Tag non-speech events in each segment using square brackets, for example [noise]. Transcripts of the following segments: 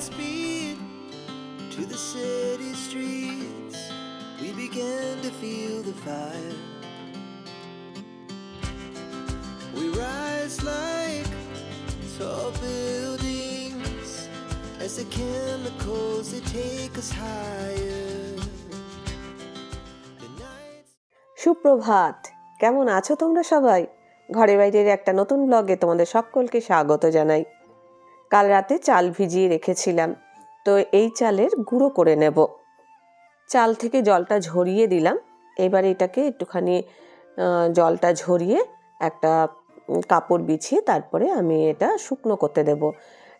speed to the city streets. We began to feel the fire. We rise like tall buildings as the chemicals they take us higher. সুপ্রভাত কেমন আছো তোমরা সবাই ঘরে বাইরের একটা নতুন ব্লগে তোমাদের সকলকে স্বাগত জানাই কাল রাতে চাল ভিজিয়ে রেখেছিলাম। তো এই চালের গুঁড়ো করে নেব। চাল থেকে জলটা ঝরিয়ে দিলাম। এবার এটাকে একটুখানি জলটা ঝরিয়ে একটা কাপড় বিছিয়ে তারপরে আমি এটা শুকনো করতে দেব।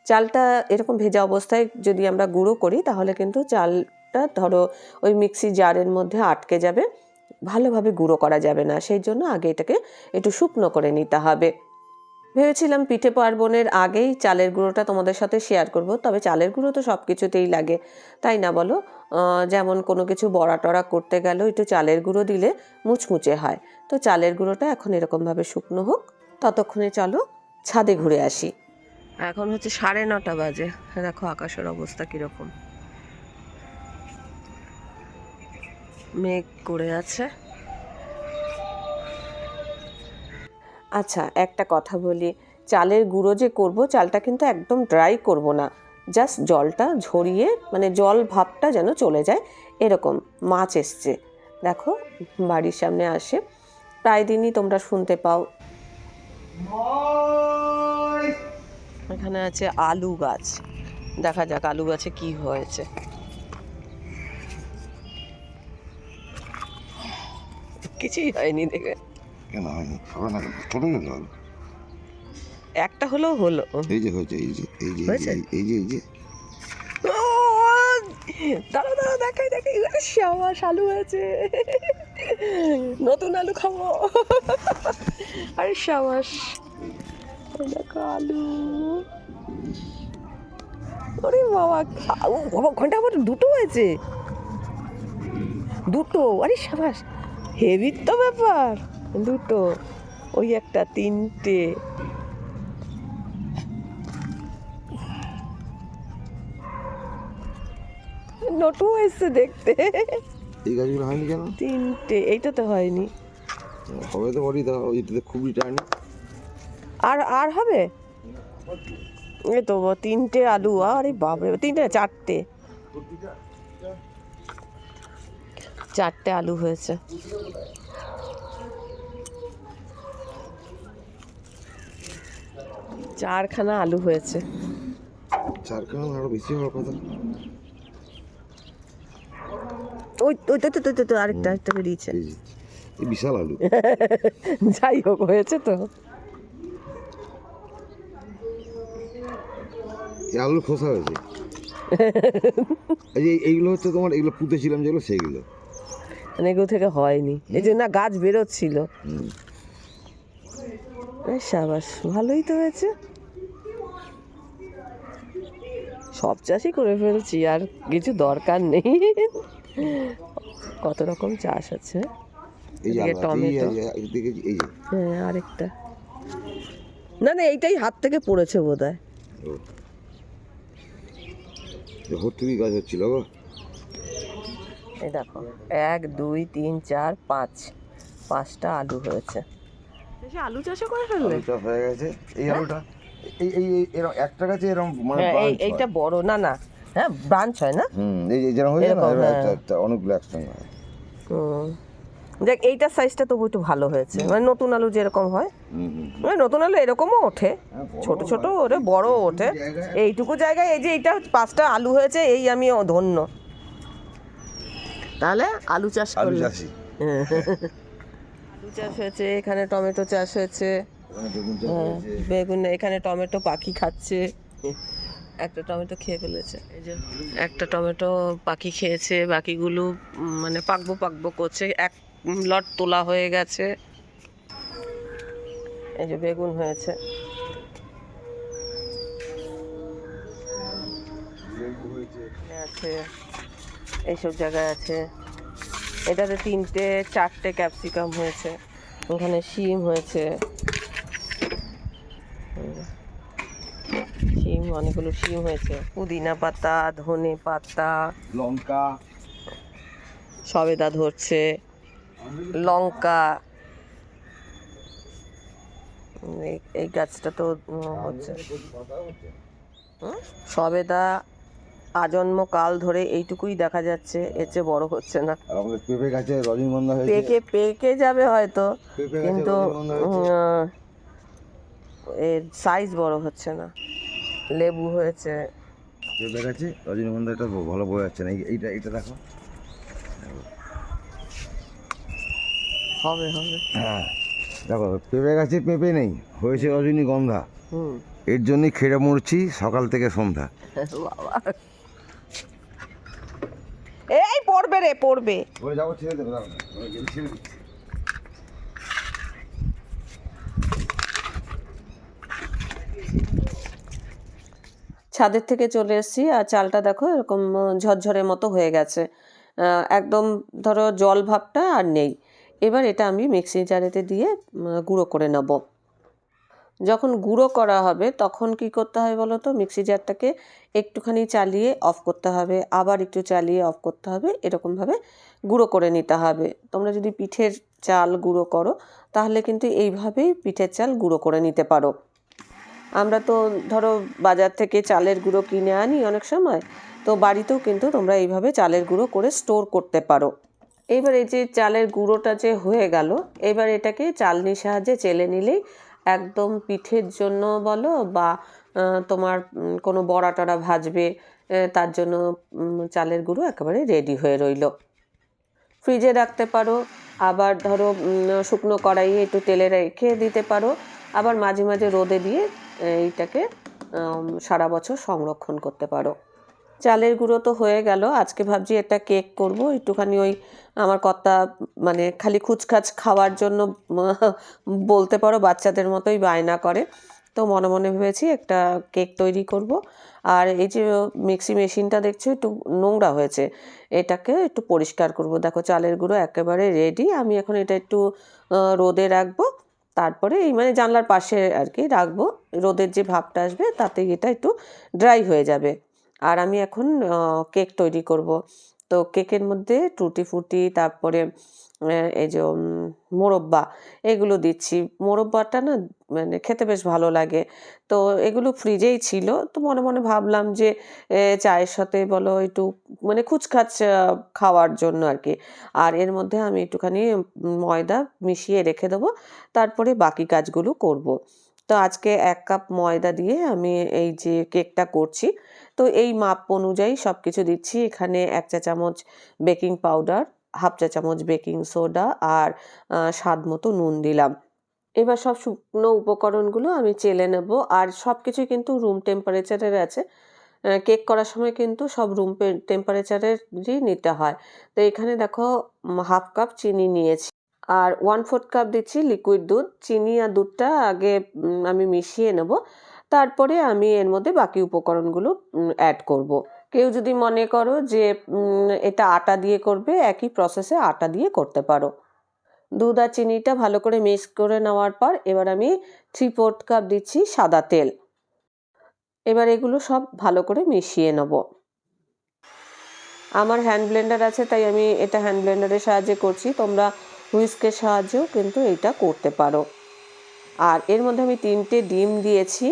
চালটা এরকম ভেজা অবস্থায় যদি আমরা গুঁড়ো করি, তাহলে কিন্তু চালটা ধরো ওই মিক্সি জারের মধ্যে আটকে যাবে। ভালোভাবে গুঁড়ো করা যাবে না। সেই জন্য আগে এটাকে একটু শুকনো করে নিতে হবে। ভেবেছিলাম পিঠে পার্বণের আগেই চালের গুঁড়োটা তোমাদের সাথে শেয়ার করব, তবে চালের গুঁড়ো তো সব কিছুতেই লাগে। তাই না বলো? যেমন কোনো কিছু বড়া টড়া করতে গেলেও একটু চালের গুঁড়ো দিলে মুচমুচে হয়। তো চালের গুঁড়োটা এখন এরকমভাবে শুকনো হোক, ততক্ষণে চলো ছাদে ঘুরে আসি। এখন হচ্ছে সাড়ে নটা বাজে। দেখো আকাশের অবস্থা কীরকম। মেঘ করে আছে। আচ্ছা একটা কথা বলি। চালের গুঁড়ো যে করব, চালটা কিন্তু একদম ড্রাই করব না। জাস্ট জলটা ঝরিয়ে মানে জল ভাবটা যেন চলে যায়, এরকম মাছ এসছে। দেখো, বাড়ির সামনে আসে। প্রায় দিনই তোমরা শুনতে পাও। এখানে আছে আলু গাছ। দেখা যাক আলু গাছে কি হয়েছে। কিছুই হয়নি দেখে। কেন হয়নি হবে না কেন ছোট ছোট হবে একটা হলেও হলো। এই যে হয়েছে এই যে এই যে এই? যে এই যে দাঁড়াও দাঁড়াও দেখাই দেখাই। শাবাশ আলু আছে নতুন আলু খাব। আরে এই দেখো আলু। ওরে বাবা ও বাবা ঘণ্টা আবার দুটো হয়েছে। দুটো। আরে শাবাশ হেভির তো ব্যাপার। দুটো ওই একটা তিনটে। নটু এসছে দেখতে। এই গাছগুলো হয়নি কেন? তিনটে এইটাতে হয়নি। হবে তো বলি দাও ওইটাতে খুব রিটার্ন আর আর হবে? এই তো তিনটে আলু আরে বাপরে তিনটে চারটে। চারটে আলু হয়েছে। চারখানা আলু হয়েছে। চারখানা আরও বেশি হওয়ার কথা। ওই ওই তো তো তো, আরেকটা আরেকটা বেরিয়েছে। এই বিশাল আলু। [laughs] যাই হোক হয়েছে তো। আলুর খোসা হয়েছে। [laughs] এই এইগুলো হচ্ছে তোমার এগুলো পুঁতেছিলাম যেগুলো সেইগুলো। মানে এগুলো থেকে হয়নি। এই জন্য না গাছ বেরোচ্ছিল। সাবাস ভালোই তো হয়েছে। সব চাষই করে ফেলছি আর কিছু দরকার নেই। কত রকম চাষ আছে? টমেটো। হ্যাঁ আরেকটা। না না এইটাই হাত থেকে পড়েছে বোধ হয়। ভর্তুকি গাছ হচ্ছিল গো। এই দেখো এক দুই তিন চার পাঁচ। পাঁচটা আলু হয়েছে। আলু চাষও করে ফেলবে? আলুটা হয়ে গেছে। এই আলুটা? এই এই এরকম একটা গাছে এরকম মানে হ্যাঁ এই এইটা বড় না না হ্যাঁ ব্রাঞ্চ হয় না? হুম এই যেরকম হয়েছে না হ্যাঁ। অনেকগুলো একসঙ্গে হয়। দেখ এইটার সাইজটা তবু একটু ভালো হয়েছে। মানে নতুন আলু যেরকম হয় মানে নতুন আলু এরকমও ওঠে। হ্যাঁ, ছোট ছোট ওরে বড় ওঠে। এইটুকু জায়গায়। এই যে এইটা পাঁচটা আলু হয়েছে এই আমি ধন্য। তাহলে আলু চাষ আলু চাষ হয়েছে এখানে টমেটো চাষ হয়েছে। বেগুন চাষ হ্যাঁ, বেগুন এখানে টমেটো পাখি খাচ্ছে। একটা টমেটো খেয়ে ফেলেছে। এই যে একটা টমেটো পাখি খেয়েছে বাকিগুলো মানে পাকবো পাকবো করছে। এক লট তোলা হয়ে গেছে। এই যে বেগুন হয়েছে। আছে। এইসব জায়গায় আছে। এটাতে তিনটে চারটে ক্যাপসিকাম হয়েছে। ওখানে শিম হয়েছে শিম শিম অনেকগুলো শিম হয়েছে। পুদিনা পাতা ধনে পাতা লঙ্কা। সবেদা ধরছে লঙ্কা। এই- গাছটা তো হচ্ছে। সবেদা আজন্ম কাল ধরে এইটুকুই দেখা যাচ্ছে এর চেয়ে বড় হচ্ছে না। আমাদের পেঁপে গাছে রজনীগন্ধা হয়েছে। পেকে পেকে যাবে হয়তো কিন্তু এর সাইজ বড় হচ্ছে না। লেবু হয়েছে। পেঁপে গাছে রজনীগন্ধাটা ভালো বোঝা যাচ্ছে না। এইটা এইটা দেখো। হবে হবে। হ্যাঁ। দেখো পেঁপে গাছে পেঁপে নেই হয়েছে রজনীগন্ধা। এর জন্যই খেড়ে মরছি সকাল থেকে সন্ধ্যা। [laughs] এই পড়বে রে পড়বে। যাব ছেড়ে দেবে ছেড়ে দিচ্ছি। ছাদের থেকে চলে এসেছি আর চালটা দেখো এরকম আহ, ঝরঝরে মতো হয়ে গেছে। একদম ধরো জল ভাবটা আর নেই। এবার এটা আমি মিক্সি জারেতে দিয়ে গুঁড়ো করে নেব। যখন গুঁড়ো করা হবে তখন কি করতে হবে বলো তো? মিক্সি জারটাকে একটুখানি চালিয়ে অফ করতে হবে। আবার একটু চালিয়ে অফ করতে হবে। এরকমভাবে গুঁড়ো করে নিতে হবে। তোমরা যদি পিঠের চাল গুঁড়ো করো তাহলে কিন্তু এইভাবেই পিঠের চাল গুঁড়ো করে নিতে পারো। আমরা তো ধরো বাজার থেকে চালের গুঁড়ো কিনে আনি অনেক সময়, তো বাড়িতেও কিন্তু তোমরা এইভাবে চালের গুঁড়ো করে স্টোর করতে পারো। এইবার এই যে চালের গুঁড়োটা যে হয়ে গেল, এবার এটাকে চালনির সাহায্যে চেলে নিলেই একদম পিঠের জন্য বলো বা তোমার কোনো বড়া টড়া ভাজবে তার জন্য চালের গুঁড়ো একেবারে রেডি হয়ে রইল। ফ্রিজে রাখতে পারো, আবার ধরো শুকনো কড়াইয়ে একটু তেলে রেখে দিতে পারো। আবার মাঝে মাঝে রোদে দিয়ে এইটাকে সারা বছর সংরক্ষণ করতে পারো। চালের গুঁড়ো তো হয়ে গেল, আজকে ভাবছি একটা কেক করব, একটুখানি ওই আমার কর্তা মানে খালি খুচখাচ খাওয়ার জন্য বলতে পারো বাচ্চাদের মতোই বায়না করে। তো মনে মনে ভেবেছি একটা কেক তৈরি করব। আর এই যে মিক্সি মেশিনটা দেখছ, একটু নোংরা হয়েছে, এটাকে একটু পরিষ্কার করব। দেখো চালের গুঁড়ো একেবারে রেডি আমি এখন এটা একটু রোদে রাখব তারপরে এই মানে জানলার পাশে আর কি রাখব। রোদের যে ভাবটা আসবে তাতে এটা একটু ড্রাই হয়ে যাবে। আর আমি এখন কেক তৈরি করব। তো কেকের মধ্যে টুটি ফুটি তারপরে এই যে মোরব্বা, এগুলো দিচ্ছি। মোরব্বাটা না মানে খেতে বেশ ভালো লাগে। তো এগুলো ফ্রিজেই ছিল। তো মনে মনে ভাবলাম যে চায়ের সাথে বলো একটু মানে খুচখাচ খাওয়ার জন্য আর কি। আর এর মধ্যে আমি একটুখানি ময়দা মিশিয়ে রেখে দেবো। তারপরে বাকি কাজগুলো করব। তো আজকে এক কাপ ময়দা দিয়ে আমি এই যে কেকটা করছি। তো এই মাপ অনুযায়ী সব কিছু দিচ্ছি। এখানে এক চা চামচ বেকিং পাউডার হাফ চা চামচ বেকিং সোডা আর স্বাদ মতো নুন দিলাম। এবার সব শুকনো উপকরণগুলো আমি চেলে নেব আর সব কিছুই কিন্তু রুম টেম্পারেচারের আছে। কেক করার সময় কিন্তু সব রুম টেম্পারেচারেরই নিতে হয়। তো এখানে দেখো হাফ কাপ চিনি নিয়েছি আর ওয়ান ফোর্থ কাপ দিচ্ছি লিকুইড দুধ। চিনি আর দুধটা আগে আমি মিশিয়ে নেব। তারপরে আমি এর মধ্যে বাকি উপকরণগুলো অ্যাড করব। কেউ যদি মনে করো যে এটা আটা দিয়ে করবে, একই প্রসেসে আটা দিয়ে করতে পারো। দুধ আর চিনিটা ভালো করে মিক্স করে নেওয়ার পর এবার আমি থ্রি ফোর্থ কাপ দিচ্ছি সাদা তেল। এবার এগুলো সব ভালো করে মিশিয়ে নেব। আমার হ্যান্ড ব্লেন্ডার আছে, তাই আমি এটা হ্যান্ড ব্লেন্ডারের সাহায্যে করছি। তোমরা হুইস্কের সাহায্যেও কিন্তু এটা করতে পারো। আর এর মধ্যে আমি তিনটে ডিম দিয়েছি,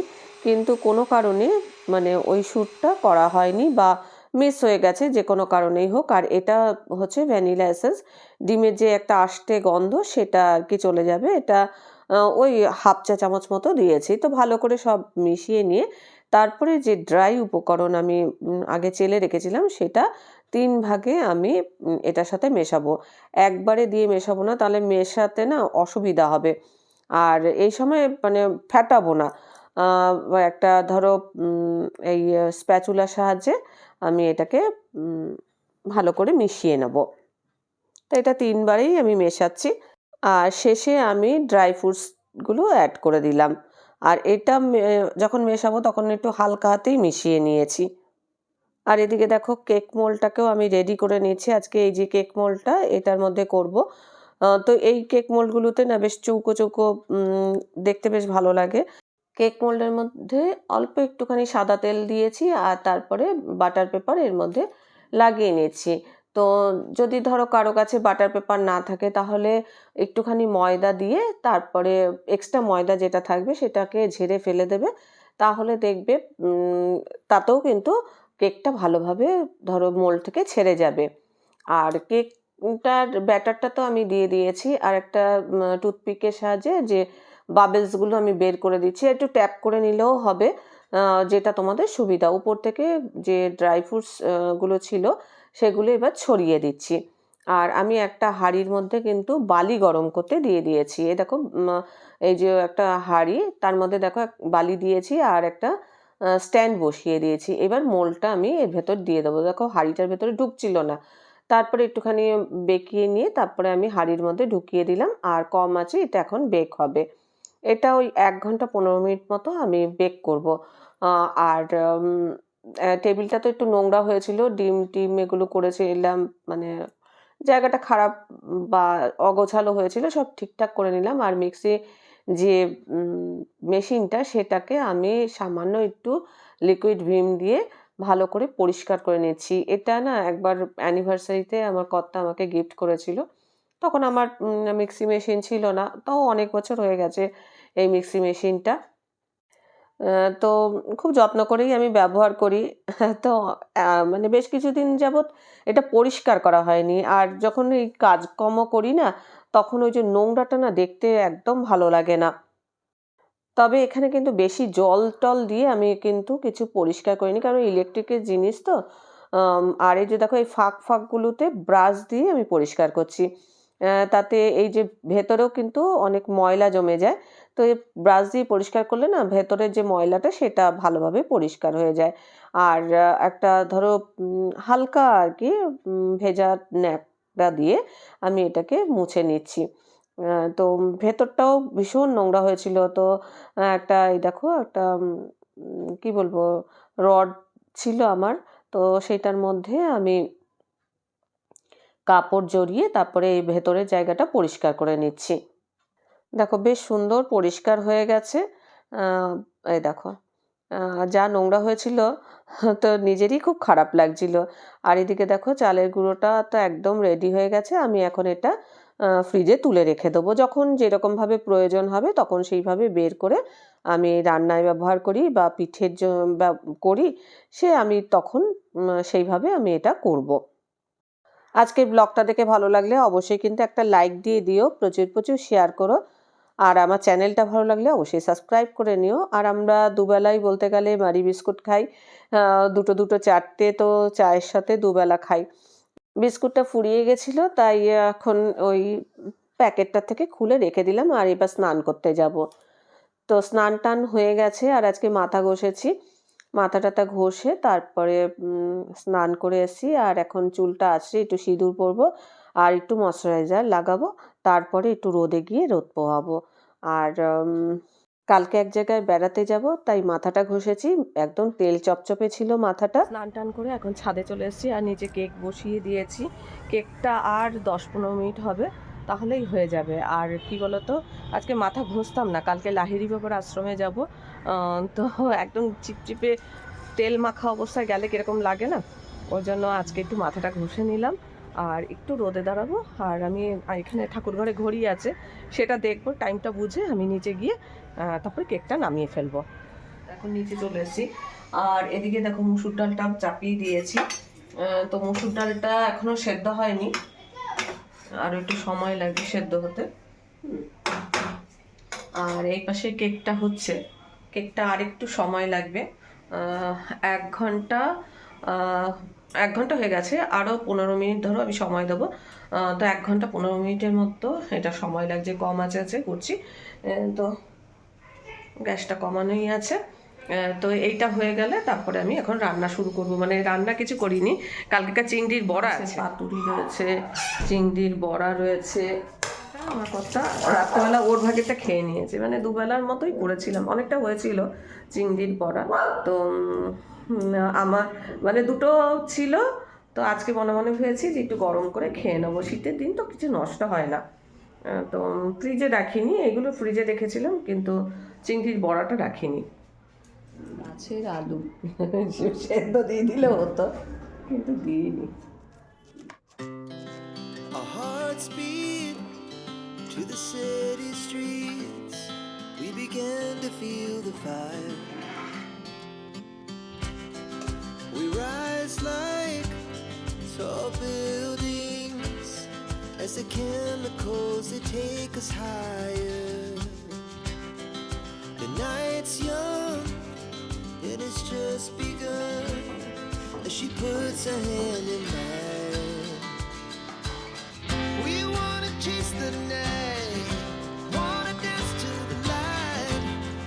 কিন্তু কোনো কারণে মানে ওই শ্যুটটা করা হয়নি বা মিস হয়ে গেছে যে কোনো কারণেই হোক। আর এটা হচ্ছে ভ্যানিলা এসেন্স। ডিমের যে একটা আষ্টে গন্ধ সেটা আর কি চলে যাবে। এটা ওই হাফ চা চামচ মতো দিয়েছি। তো ভালো করে সব মিশিয়ে নিয়ে তারপরে যে ড্রাই উপকরণ আমি আগে চেলে রেখেছিলাম সেটা তিন ভাগে আমি এটার সাথে মেশাবো। একবারে দিয়ে মেশাবো না, তাহলে মেশাতে না অসুবিধা হবে। আর এই সময় মানে ফ্যাটাবো না। একটা ধরো এই স্প্যাচুলার সাহায্যে আমি এটাকে ভালো করে মিশিয়ে নেব। তো এটা তিনবারেই আমি মেশাচ্ছি। আর শেষে আমি ড্রাই ফ্রুটসগুলো অ্যাড করে দিলাম। আর এটা যখন মেশাবো তখন একটু হালকা হাতেই মিশিয়ে নিয়েছি। আর এদিকে দেখো, কেক মোলটাকেও আমি রেডি করে নিয়েছি। আজকে এই যে কেক মোলটা এটার মধ্যে করব। তো এই কেক মোলগুলোতে না বেশ চৌকো চৌকো দেখতে বেশ ভালো লাগে। কেক মোল্ডের মধ্যে অল্প একটুখানি সাদা তেল দিয়েছি আর তারপরে বাটার পেপার এর মধ্যে লাগিয়ে নিয়েছি। তো যদি ধরো কারও কাছে বাটার পেপার না থাকে তাহলে একটুখানি ময়দা দিয়ে তারপরে এক্সট্রা ময়দা যেটা থাকবে সেটাকে ঝেড়ে ফেলে দেবে। তাহলে দেখবে তাতেও কিন্তু কেকটা ভালোভাবে ধরো মোল্ড থেকে ছেড়ে যাবে। আর কেকটার ব্যাটারটা তো আমি দিয়ে দিয়েছি। আর একটা টুথপিকের সাহায্যে যে বাবেলসগুলো আমি বের করে দিচ্ছি। একটু ট্যাপ করে নিলেও হবে যেটা তোমাদের সুবিধা। উপর থেকে যে ড্রাই ফ্রুটসগুলো ছিল, সেগুলো এবার ছড়িয়ে দিচ্ছি। আর আমি একটা হাঁড়ির মধ্যে কিন্তু বালি গরম করতে দিয়ে দিয়েছি। এই দেখো এই যে একটা হাঁড়ি, তার মধ্যে দেখো বালি দিয়েছি আর একটা স্ট্যান্ড বসিয়ে দিয়েছি। এবার মোলটা আমি এর ভেতর দিয়ে দেবো। দেখো, হাঁড়িটার ভেতরে ঢুকছিল না। তারপরে একটুখানি বেকিয়ে নিয়ে তারপরে আমি হাঁড়ির মধ্যে ঢুকিয়ে দিলাম। আর কম আছে, এটা এখন বেক হবে। এটা ওই এক ঘণ্টা পনেরো মিনিট মতো আমি বেক করব। আর টেবিলটা তো একটু নোংরা হয়েছিল, ডিম, টিম এগুলো করেছিলাম মানে জায়গাটা খারাপ বা অগোছালো হয়েছিল, সব ঠিকঠাক করে নিলাম। আর মিক্সি যে মেশিনটা সেটাকে আমি সামান্য একটু লিকুইড ভিম দিয়ে ভালো করে পরিষ্কার করে নিচ্ছি। এটা না একবার অ্যানিভার্সারিতে আমার কর্তা আমাকে গিফট করেছিল। তখন আমার মিক্সি মেশিন ছিল না। তাও অনেক বছর হয়ে গেছে এই মিক্সি মেশিনটা তো খুব যত্ন করেই আমি ব্যবহার করি। [laughs] তো মানে বেশ কিছুদিন যাবৎ এটা পরিষ্কার করা হয়নি। আর যখন এই কাজকর্ম করি না, তখন ওই যে নোংরাটা না দেখতে একদম ভালো লাগে না। তবে এখানে কিন্তু বেশি জল টল দিয়ে আমি কিন্তু কিছু পরিষ্কার করিনি। কারণ ইলেকট্রিকের জিনিস তো আর এই যে দেখো এই ফাঁক ফাঁকগুলোতে ব্রাশ দিয়ে আমি পরিষ্কার করছি। তাতে এই যে ভেতরেও কিন্তু অনেক ময়লা জমে যায়। তো এই ব্রাশ দিয়ে পরিষ্কার করলে না ভেতরের যে ময়লাটা সেটা ভালোভাবে পরিষ্কার হয়ে যায়। আর একটা ধরো হালকা আর কি ভেজা ন্যাকড়া দিয়ে আমি এটাকে মুছে নিচ্ছি। তো ভেতরটাও ভীষণ নোংরা হয়েছিল। তো একটা এই দেখো, একটা কি বলব, রড ছিল আমার। তো সেটার মধ্যে আমি কাপড় জড়িয়ে তারপরে এই ভেতরের জায়গাটা পরিষ্কার করে নিচ্ছি। দেখো, বেশ সুন্দর পরিষ্কার হয়ে গেছে। এই দেখো যা নোংরা হয়েছিল [laughs] তো নিজেরই খুব খারাপ লাগছিল। আর এদিকে দেখো, চালের গুঁড়োটা তো একদম রেডি হয়ে গেছে। আমি এখন এটা ফ্রিজে তুলে রেখে দেবো। যখন যেরকমভাবে প্রয়োজন হবে, তখন সেইভাবে বের করে আমি রান্নায় ব্যবহার করি বা পিঠের করি। সে আমি তখন সেইভাবে আমি এটা করব। আজকের ব্লগটা দেখে ভালো লাগলে অবশ্যই কিন্তু একটা লাইক দিয়ে দিও, প্রচুর প্রচুর শেয়ার করো। আর আমার চ্যানেলটা ভালো লাগলে অবশ্যই সাবস্ক্রাইব করে নিও। আর আমরা দুবেলাই বলতে গেলে মারি বিস্কুট খাই। দুটো দুটো চারটে তো চায়ের সাথে দুবেলা খাই। বিস্কুটটা ফুরিয়ে গেছিল, তাই এখন ওই প্যাকেটটা থেকে খুলে রেখে দিলাম আর এবার স্নান করতে যাব। তো স্নান টান হয়ে গেছে আর আজকে মাথা ঘষেছি। মাথা টাথা ঘষে তারপরে স্নান করে এসেছি আর এখন চুলটা আছড়ে একটু সিঁদুর পরবো আর একটু ময়শ্চারাইজার লাগাবো। তারপরে একটু রোদে গিয়ে রোদ পোহাবো। আর কালকে এক জায়গায় বেড়াতে যাব, তাই মাথাটা ঘষেছি। একদম তেল চপচপে ছিল মাথাটা। স্নান টান করে এখন ছাদে চলে এসেছি আর নিচে কেক বসিয়ে দিয়েছি। কেকটা আর দশ পনেরো মিনিট হবে। তাহলেই হয়ে যাবে। আর কি বলতো? আজকে মাথা ঘষতাম না, কালকে লাহিড়ি বাবার আশ্রমে যাব। তো একদম চিপচিপে তেল মাখা অবস্থায় গেলে কীরকম লাগে না? ওই জন্য আজকে একটু মাথাটা ঘষে নিলাম আর একটু রোদে দাঁড়াবো। আর আমি এখানে ঠাকুর ঘরে ঘড়ি আছে, সেটা দেখব টাইমটা বুঝে আমি নিচে গিয়ে তারপরে কেকটা নামিয়ে ফেলব। এখন নিচে চলে এসেছি। আর এদিকে দেখো মুসুর ডালটা চাপিয়ে দিয়েছি। তো মুসুর ডালটা এখনও সেদ্ধ হয়নি। আরও একটু সময় লাগবে সেদ্ধ হতে। আর এই পাশে কেকটা হচ্ছে। কেকটা আর একটু সময় লাগবে। এক ঘণ্টা এক ঘণ্টা হয়ে গেছে। আরও পনেরো মিনিট ধরো আমি সময় দেবো। তো এক ঘণ্টা পনেরো মিনিটের মতো এটা সময় লাগছে। কম আছে আছে, করছি। তো গ্যাসটা কমানোই আছে। তো এইটা হয়ে গেলে তারপরে আমি এখন রান্না শুরু করব। মানে রান্না কিছু করিনি। কালকেকার চিংড়ির বড়া আছে। পাতুরি রয়েছে চিংড়ির বড়া রয়েছে। আমার কথা। রাত্রেবেলা ওর ভাগেরটা খেয়ে নিয়েছে। মানে দুবেলার মতোই করেছিলাম। অনেকটা হয়েছিল চিংড়ির বড়া। তো আমার মানে দুটো ছিল। তো আজকে মনে মনে হয়েছি যে একটু গরম করে খেয়ে নেব। শীতের দিন তো কিছু নষ্ট হয় না। তো ফ্রিজে রাখিনি। এগুলো ফ্রিজে রেখেছিলাম কিন্তু চিংড়ির বড়াটা রাখিনি। মাছের আলু সেদ্ধ দিয়ে দিলে হতো কিন্তু দিইনি Our to the city streets. We began to feel the fire. We rise like tall buildings as the chemicals they take us higher. The night's young and it's just begun as she puts her hand in mine. We wanna chase the night, wanna dance to the light,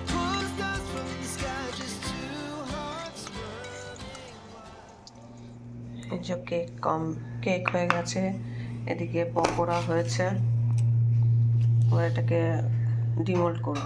pull stars from the sky, just two hearts running wild. যে cake কম cake হয়ে গেছে এদিকে পকোড়া হয়েছে এবার এটাকে demould করব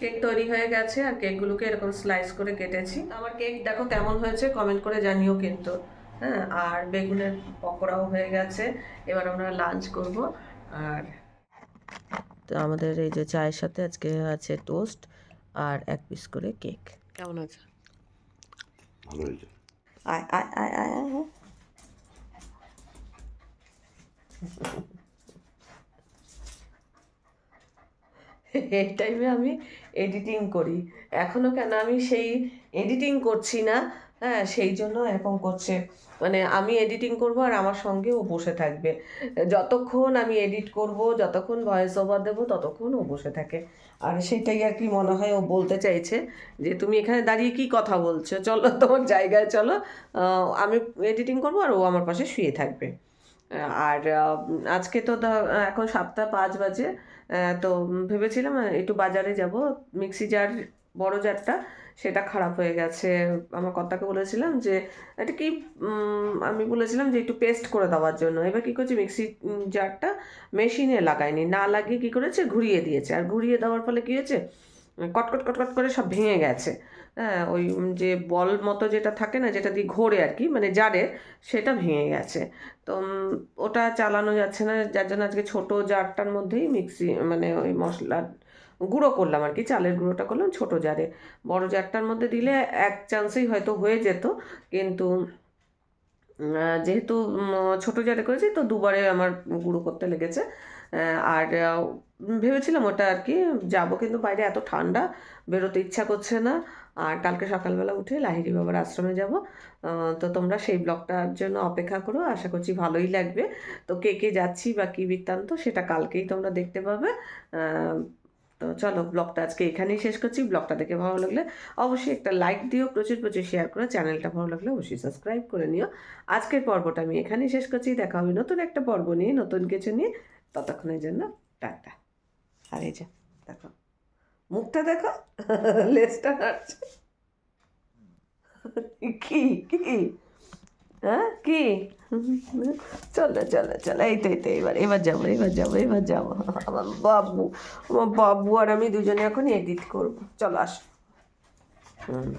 cake তৈরি হয়ে গেছে আর কেকগুলোকে এরকম স্লাইস করে কেটেছি। আমার কেক দেখো কেমন হয়েছে কমেন্ট করে জানিও কিন্তু। হ্যাঁ আর বেগুনের পকোড়াও হয়ে গেছে। এবার আমরা লাঞ্চ করব। আর তো আমাদের এই যে চায়ের সাথে আজকে আছে টোস্ট আর এক পিস করে কেক। কেমন আছে ভালো হয়েছে। আয় আয় আয় আয় আয়। এই টাইমে আমি এডিটিং করি। এখনও কেন আমি সেই এডিটিং করছি না হ্যাঁ সেই জন্য এরকম করছে। মানে আমি এডিটিং করব আর আমার সঙ্গে ও বসে থাকবে। যতক্ষণ আমি এডিট করব, যতক্ষণ ভয়েস ওভার দেবো, ততক্ষণ ও বসে থাকে। আর সেটাই আর কি মনে হয় ও বলতে চাইছে যে, তুমি এখানে দাঁড়িয়ে কি কথা বলছো? চলো তোমার জায়গায় চলো। আমি এডিটিং করব আর ও আমার পাশে শুয়ে থাকবে। আর আজকে তো এখন সাতটা পাঁচ বাজে তো ভেবেছিলাম একটু বাজারে যাব। মিক্সি জার বড় জারটা সেটা খারাপ হয়ে গেছে। আমার কর্তাকে বলেছিলাম যে, এটা কি আমি বলেছিলাম যে একটু পেস্ট করে দেওয়ার জন্য। এবার কী করছে, মিক্সি জারটা মেশিনে লাগায়নি। না লাগিয়ে কী করেছে, ঘুরিয়ে দিয়েছে। আর ঘুরিয়ে দেওয়ার ফলে কী হয়েছে, কটকট কটকট করে সব ভেঙে গেছে। হ্যাঁ ওই যে বল মতো যেটা থাকে না, যেটা দিয়ে ঘোরে আর কি মানে জারে, সেটা ভেঙে গেছে। তো ওটা চালানো যাচ্ছে না, যার জন্য আজকে ছোট জারটার মধ্যেই মিক্সি মানে ওই মশলা গুঁড়ো করলাম আর কি, চালের গুঁড়োটা করলাম ছোট জারে। বড় জারটার মধ্যে দিলে এক চান্সেই হয়তো হয়ে যেত, কিন্তু যেহেতু ছোট জারে করেছি, তো দুবারে আমার গুঁড়ো করতে লেগেছে। আর ভেবেছিলাম ওটা আর কি যাব, কিন্তু বাইরে এত ঠান্ডা, বেরোতে ইচ্ছা করছে না। আর কালকে সকালবেলা উঠে লাহিড়ি বাবার আশ্রমে যাব। তো তোমরা সেই ব্লগটার জন্য অপেক্ষা করো, আশা করছি ভালোই লাগবে। তো কে কে যাচ্ছি বা কী বৃত্তান্ত সেটা কালকেই তোমরা দেখতে পাবে। তো চলো ব্লগটা আজকে এখানেই শেষ করছি। ব্লগটা দেখে ভালো লাগলে অবশ্যই একটা লাইক দিও, প্রচুর প্রচুর শেয়ার করো। চ্যানেলটা ভালো লাগলে অবশ্যই সাবস্ক্রাইব করে নিও। আজকের পর্বটা আমি এখানেই শেষ করছি। দেখা হবে নতুন একটা পর্ব নিয়ে, নতুন কিছু নিয়ে। ততক্ষণের জন্য টাটা। আর এই যে, দেখো। মুখটা দেখো? [laughs] লেজটা নাড়ছে। কি কি হ্যাঁ কি? চলো চলো চলো, এই তো এই তো, এবার এবার যাব এবার যাব এবার যাব। আমার বাবু আমার বাবু আর আমি দুজনে এখন এডিট করব। চলো, আসো। হুম।